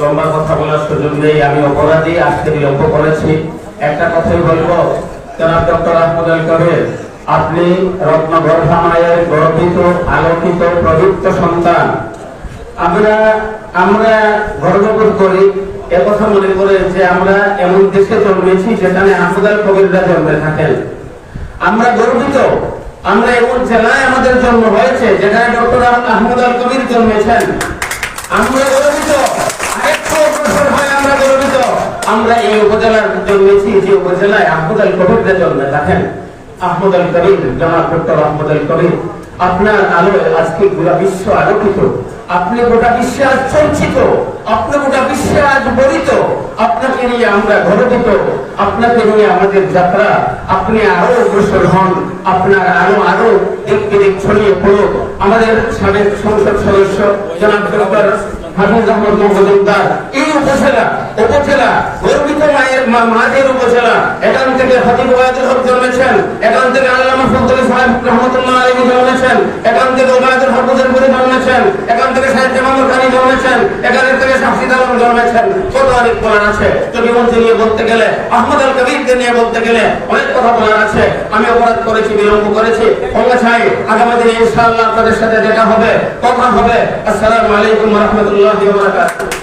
লম্বা কথা বলার সুযোগ নেই আমি অপরাধী আজকে বিলম্ব করেছি একটা কথাই বলব জনাব ডক্টর আহমদ আল কবির আপনি রত্ন গর্ভামায়ের গর্বিত আলোকিত প্রযুক্ত সন্তান আমরা আমরা গর্ববোধ করি একথা মনে করে যে আমরা এমন দেশে জন্মেছি যেখানে আহমদ আল কবিররা জন্মে থাকেন। আমরা গর্বিত আমরা এমন জেলায় আমাদের জন্ম হয়েছে, যেখানে ডক্টর আহমদ আল কবির জন্মেছেন। আমরা গর্বিত। আমরা গর্বিত। আমরা এই উপজেলার জন্মেছি, যে উপজেলায় আহমদ আল কবিররা জন্মে থাকেন। আহমদ আল কবির জনাব ডক্টর আহমদ আল কবির। আপনার আলোয় আজকে গোটা বিশ্ব আলোকিত। আপনি গোটা বিশ্বে আজ চর্চিত আপনি গোটা বিশ্বে আজ বরিত আপনাকে নিয়ে আমরা গর্বিত। আপনাকে নিয়ে আমাদের যাত্রা, আপনি আরও অগ্রসর হন, আপনার আরও আরও দিক বিদিক ছড়িয়ে পড়ুক। আমাদের সাবেক সংসদ সদস্য জনাব হাফিজ আহমদ মহমুদার এই উপজেলা উপজেলা, গর্বিত মায়ের উপজেলা, এখান থেকে হজিব ওয়াজুল হক জন্মেছেন, এখান থেকে আল্লামা সাহেব রহমতুল্লাহ জন্মেছেন, এখান থেকে ওবায়দুল পুরি জন্মেছেন, এখান থেকে সাহেব জামালুল খানি জন্মেছেন, এখান আলম জন্মেছেন কত অনেক বলার আছে চবিমন্ত্রী নিয়ে বলতে গেলে, আহমদ আল কবিরকে নিয়ে বলতে গেলে অনেক কথা বলার আছে। আমি অপরাধ করেছি, বিলম্ব করেছি। ক্ষমা চাই আগামী দিনে ইনশাআল্লাহ আপনাদের সাথে দেখা হবে, কথা হবে। আসসালামু আলাইকুম রহমতুল্লাহ